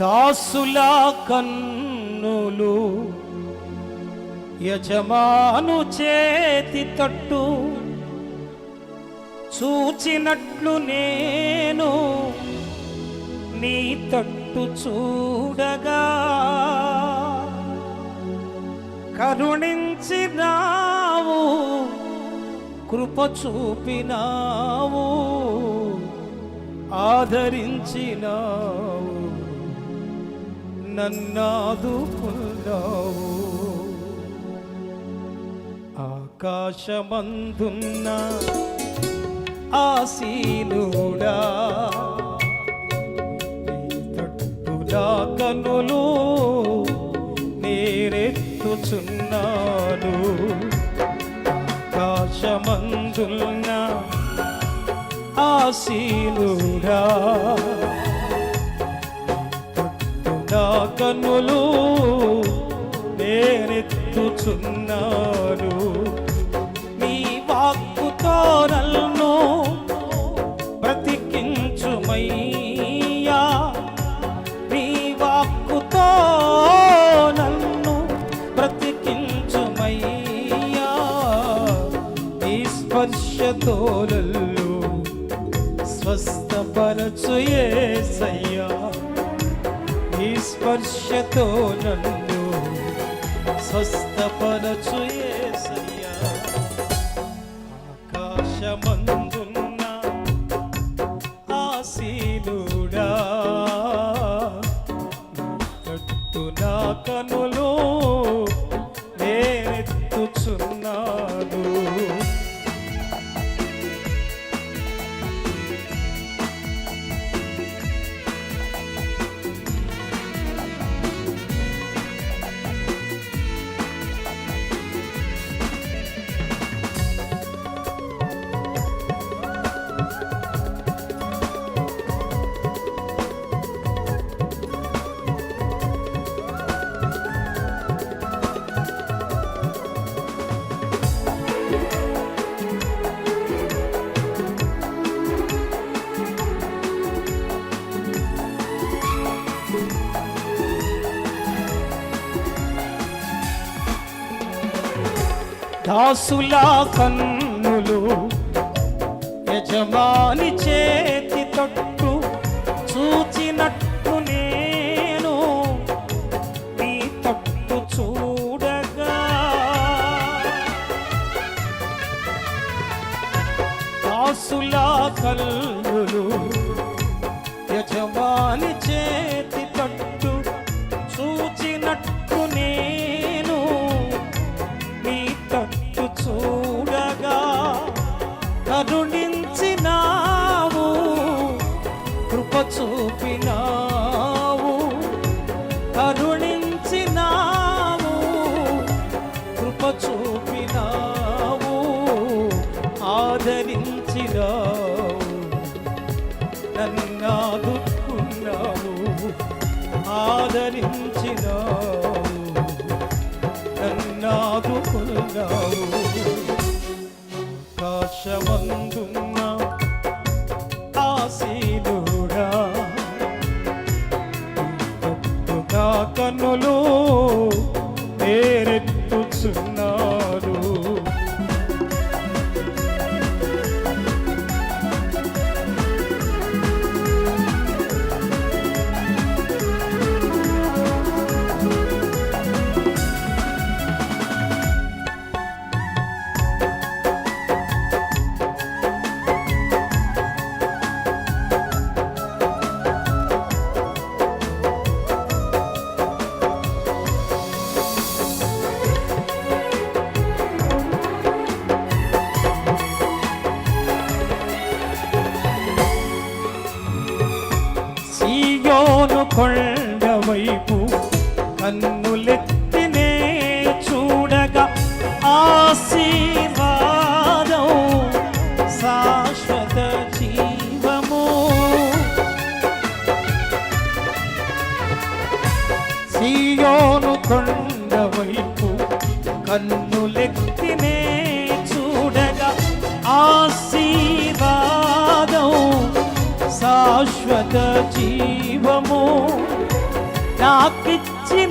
దాసులా కన్నులు యజమాను చేతి తట్టు చూచినట్లు నేను నీ తట్టు చూడగా. కరుణించినావు కృప చూపినావు ఆదరించినావు. నన్నాదుకున్నావు. ఆకాశమందున్న ఆసీనుడా. నీ తట్టులా కనులు నేరెత్తుచున్నాను. ఆకాశమందున్న ఆసీనుడా. కన్నులు నేనెత్తుచున్నాను. నీ వాక్కుతో నన్ను బ్రతికించుమయ్యా. నీ వాక్కుతో నన్ను బ్రతికించుమయ్యా. నీ స్పర్శతోలల్లో స్వస్థపరచు యేసయ్యా. సయ్యా స్పర్శతో నన్ను స్వస్థపరచు దాసుల కన్నులు యజమాని చేతి తట్టు చూచినట్టు నేను నీ తట్టు చూడగా. దాసుల కన్నులు యజమాని చేతి తట్టు చూచినట్టు నేను నీ తట్టు చూడగా కరుణించినావు కృప చూపినావు. కరుణించినావు కృప చూపినావు ఆదరించినావు. నన్నాదుకున్నావు ఆదరించినావు. కన్నులు సీయోను కొండ వైపు శాశ్వత జీవము నాకిచ్చినావు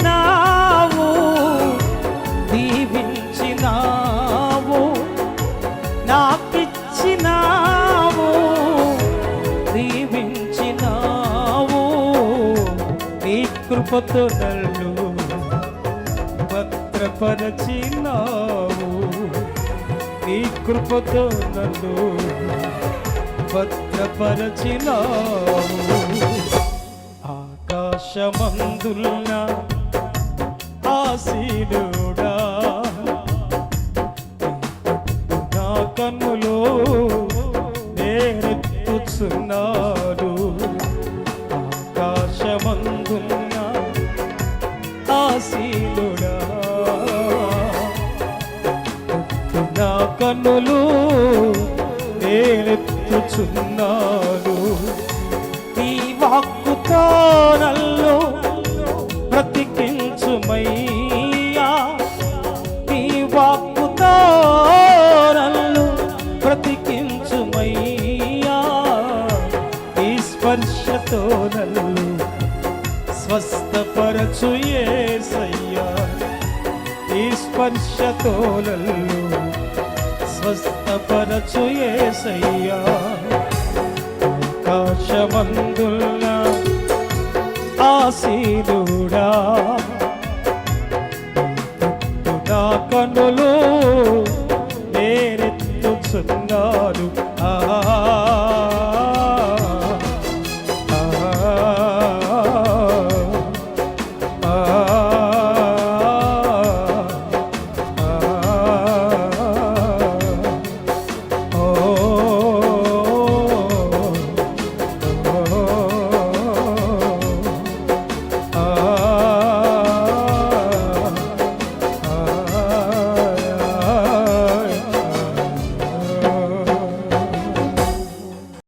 దీవించినావు నాకిచ్చినావు దీవించినావు. నీ కృపతో నన్ను భద్రపరచినావు. నీ కృపతో నన్ను భద్రపరచినావు. ఆకాశమందున్న ఆశీనుడా. నా కన్నులో నేనెత్తుచున్నాడు ఆకాశమందున్న ఆశీలుడా నా కన్నులు నేనెత్తుచున్నాను. నీ వాక్కుతో నల్లు బ్రతికించుమయ్యా. నీ వాక్కుతో నల్లు బ్రతికించుమయ్యా. ఈ స్పర్శతో నల్లు స్వస్థపరచు యేసయ్యా. ఈ స్పర్శతో నల్లు స్వస్థపరచు ఏసయ్యా. ఆకాశమందున్న ఆశీలుడా నా కనులు నేరెత్తుచున్నాను.